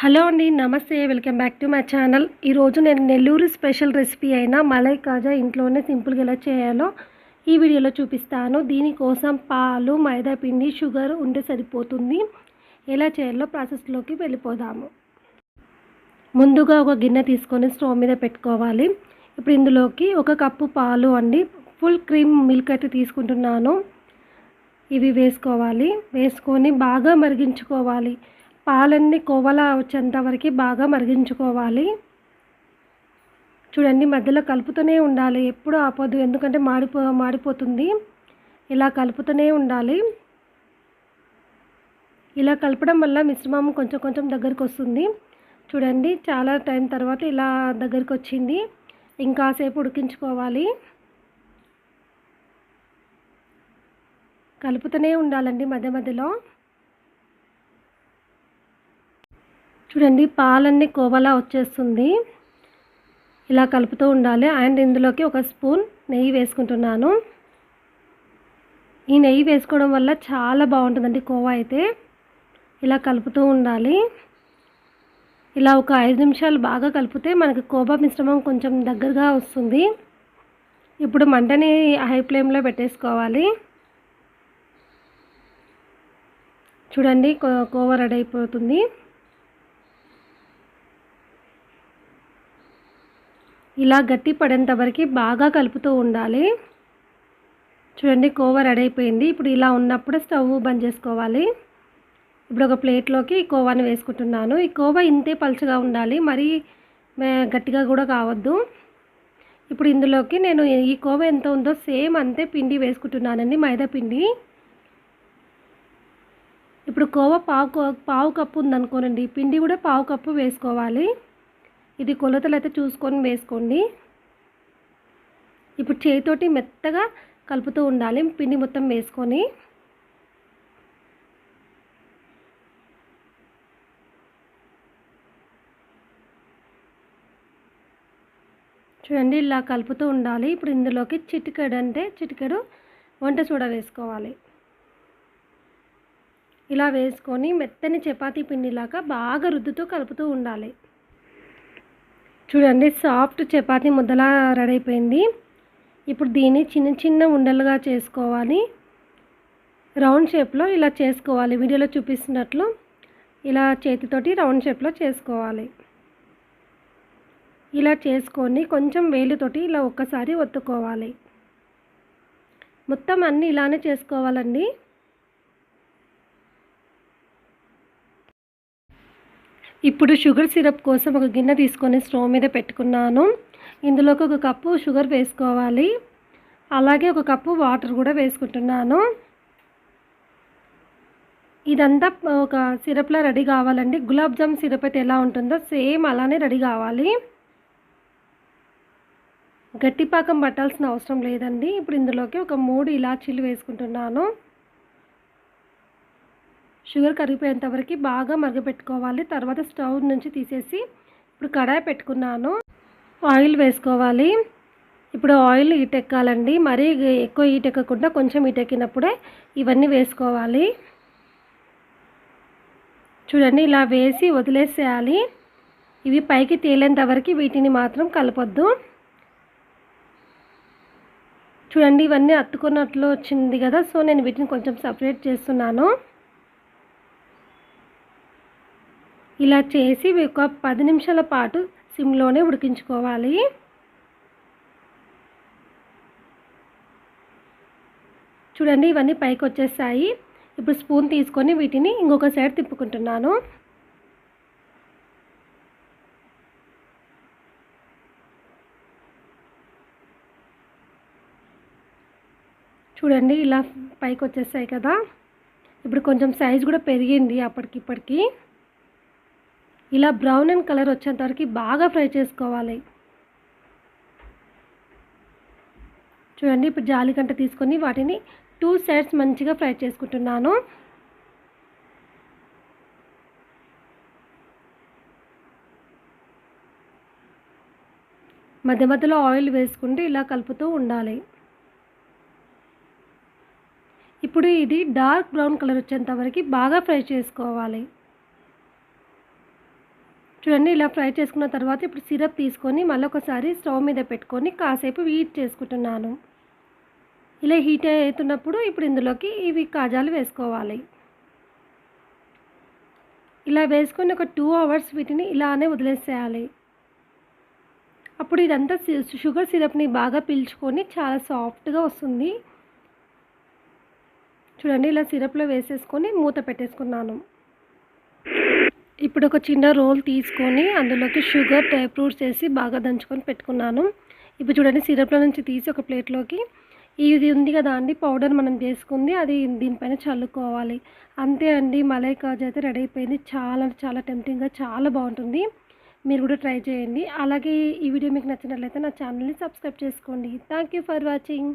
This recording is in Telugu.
హలో అండి నమస్తే welcome back to my channel. ఈరోజు నేను నెల్లూరు స్పెషల్ రెసిపీ అయిన మలై కాజా ఇంట్లోనే సింపుల్గా ఎలా చేయాలో ఈ వీడియోలో చూపిస్తాను. దీనికోసం పాలు మైదా పిండి షుగర్ ఉంటే సరిపోతుంది. ఎలా చేయాలో ప్రాసెస్లోకి వెళ్ళిపోదాము. ముందుగా ఒక గిన్నె తీసుకొని స్టవ్ మీద పెట్టుకోవాలి. ఇప్పుడు ఇందులోకి ఒక కప్పు పాలు అండి ఫుల్ క్రీమ్ మిల్క్ అయితే తీసుకుంటున్నాను. ఇవి వేసుకోవాలి. వేసుకొని బాగా మరిగించుకోవాలి. పాలన్నీ కోవల వచ్చేంత వరకు బాగా మరిగించుకోవాలి. చూడండి మధ్యలో కలుపుతూనే ఉండాలి. ఎప్పుడు ఆపొద్దు ఎందుకంటే మాడిపో మాడిపోతుంది. ఇలా కలుపుతూనే ఉండాలి. ఇలా కలపడం వల్ల మిశ్రమం కొంచెం కొంచెం దగ్గరికి వస్తుంది. చూడండి చాలా టైం తర్వాత ఇలా దగ్గరికి వచ్చింది. ఇంకాసేపు ఉడికించుకోవాలి. కలుపుతూనే ఉండాలండి మధ్య మధ్యలో. చూడండి పాలన్నీ కోవలా వచ్చేస్తుంది. ఇలా కలుపుతూ ఉండాలి. అండ్ ఇందులోకి ఒక స్పూన్ నెయ్యి వేసుకుంటున్నాను. ఈ నెయ్యి వేసుకోవడం వల్ల చాలా బాగుంటుందండి కోవా అయితే. ఇలా కలుపుతూ ఉండాలి. ఇలా ఒక ఐదు నిమిషాలు బాగా కలిపితే మనకి కోవా మిశ్రమం కొంచెం దగ్గరగా వస్తుంది. ఇప్పుడు మంటని హై ఫ్లేమ్లో పెట్టేసుకోవాలి. చూడండి కోవా రెడీ అయిపోతుంది. ఇలా గట్టి పడేంత వరకు బాగా కలుపుతూ ఉండాలి. చూడండి కోవా రెడీ అయిపోయింది. ఇప్పుడు ఇలా ఉన్నప్పుడు స్టవ్ బంద్ చేసుకోవాలి. ఇప్పుడు ఒక ప్లేట్లోకి ఈ కోవాని వేసుకుంటున్నాను. ఈ కోవా ఇంతే పలుచగా ఉండాలి. మరీ గట్టిగా కూడా కావద్దు. ఇప్పుడు ఇందులోకి నేను ఈ కోవా ఎంత ఉందో సేమ్ అంతే పిండి వేసుకుంటున్నానండి మైదా పిండి. ఇప్పుడు కోవా పావు పావు కప్పు ఉందనుకోనండి. పిండి కూడా పావు కప్పు వేసుకోవాలి. ఇది కొలతలు అయితే చూసుకొని వేసుకోండి. ఇప్పుడు చేతితోటి మెత్తగా కలుపుతూ ఉండాలి పిండి మొత్తం వేసుకొని. చూడండి ఇలా కలుపుతూ ఉండాలి. ఇప్పుడు ఇందులోకి చిటికెడు అంటే చిటికెడు వంట సోడా వేసుకోవాలి. ఇలా వేసుకొని మెత్తని చపాతీ పిండిలాగా బాగా రుద్దుతూ కలుపుతూ ఉండాలి. చూడండి సాఫ్ట్ చపాతీ ముద్దలా రెడీ అయిపోయింది ఇప్పుడు దీన్ని చిన్న చిన్న ఉండలుగా చేసుకోవాలి. రౌండ్ షేప్లో ఇలా చేసుకోవాలి. వీడియోలో చూపిస్తున్నట్లు ఇలా చేతితోటి రౌండ్ షేప్లో చేసుకోవాలి. ఇలా చేసుకొని కొంచెం వేలుతోటి ఇలా ఒక్కసారి ఒత్తుకోవాలి. మొత్తం అన్నీ ఇలానే చేసుకోవాలండి. ఇప్పుడు షుగర్ సిరప్ కోసం ఒక గిన్నె తీసుకొని స్టవ్ మీద పెట్టుకున్నాను. ఇందులోకి ఒక కప్పు షుగర్ వేసుకోవాలి. అలాగే ఒక కప్పు వాటర్ కూడా వేసుకుంటున్నాను. ఇదంతా ఒక సిరప్లో రెడీ కావాలండి. గులాబ్ జామ్ సిరప్ అయితే ఎలా ఉంటుందో సేమ్ అలానే రెడీ కావాలి. గట్టిపాకం పట్టాల్సిన అవసరం లేదండి. ఇప్పుడు ఇందులోకి ఒక మూడు ఇలాచీలు వేసుకుంటున్నాను. షుగర్ కరిగిపోయేంత వరకు బాగా మరగపెట్టుకోవాలి. తర్వాత స్టవ్ నుంచి తీసేసి ఇప్పుడు కడాయి పెట్టుకున్నాను. ఆయిల్ వేసుకోవాలి. ఇప్పుడు ఆయిల్ ఈటెక్కాలండి మరీ ఎక్కువ ఈటెక్కకుండా కొంచెం ఈటెక్కినప్పుడే ఇవన్నీ వేసుకోవాలి. చూడండి ఇలా వేసి వదిలేసేయాలి. ఇవి పైకి తేలేంత వరకు వీటిని మాత్రం కలపొద్దు. చూడండి ఇవన్నీ అత్తుకున్నట్లు వచ్చింది కదా సో నేను వీటిని కొంచెం సపరేట్ చేస్తున్నాను. ఇలా చేసి ఒక పది నిమిషాల పాటు సిమ్లోనే ఉడికించుకోవాలి. చూడండి ఇవన్నీ పైకి వచ్చేసాయి. ఇప్పుడు స్పూన్ తీసుకొని వీటిని ఇంకొక సైడ్ తిప్పుకుంటున్నాను. చూడండి ఇలా పైకి వచ్చేసాయి కదా. ఇప్పుడు కొంచెం సైజ్ కూడా పెరిగింది అప్పటికిప్పటికి. ఇలా బ్రౌన్ అండ్ కలర్ వచ్చేంత వరకు బాగా ఫ్రై చేసుకోవాలి. చూడండి ఇప్పుడు జాలిగంట తీసుకొని వాటిని టూ సైడ్స్ మంచిగా ఫ్రై చేసుకుంటున్నాను. మధ్య మధ్యలో ఆయిల్ వేసుకుంటూ ఇలా కలుపుతూ ఉండాలి. ఇప్పుడు ఇది డార్క్ బ్రౌన్ కలర్ వచ్చేంత వరకు బాగా ఫ్రై చేసుకోవాలి. చూడండి ఇలా ఫ్రై చేసుకున్న తర్వాత ఇప్పుడు సిరప్ తీసుకొని మళ్ళీ ఒకసారి స్టవ్ మీద పెట్టుకొని కాసేపు హీట్ చేసుకుంటున్నాను. ఇలా హీట్ అవుతున్నప్పుడు ఇప్పుడు ఇందులోకి ఇవి కాజాలు వేసుకోవాలి. ఇలా వేసుకొని ఒక టూ అవర్స్ వీటిని ఇలానే వదిలేసేయాలి. అప్పుడు ఇదంతా షుగర్ సిరప్ని బాగా పీల్చుకొని చాలా సాఫ్ట్గా వస్తుంది. చూడండి ఇలా సిరప్లో వేసేసుకొని మూత పెట్టేసుకున్నాను. ఇప్పుడు ఒక చిన్న రోల్ తీసుకొని అందులోకి షుగర్ డ్రై ఫ్రూట్స్ వేసి బాగా దంచుకొని పెట్టుకున్నాను. ఇప్పుడు చూడండి సిరప్లో నుంచి తీసి ఒక ప్లేట్లోకి ఇది ఉంది కదా అండి పౌడర్ మనం చేసుకుంది అది దీనిపైన చల్లుకోవాలి. అంతే అండి మలై కాజ్ అయితే రెడీ అయిపోయింది. చాలా చాలా టెంప్టింగ్గా చాలా బాగుంటుంది. మీరు కూడా ట్రై చేయండి. అలాగే ఈ వీడియో మీకు నచ్చినట్లయితే నా ఛానల్ని సబ్స్క్రైబ్ చేసుకోండి. Thank you for watching.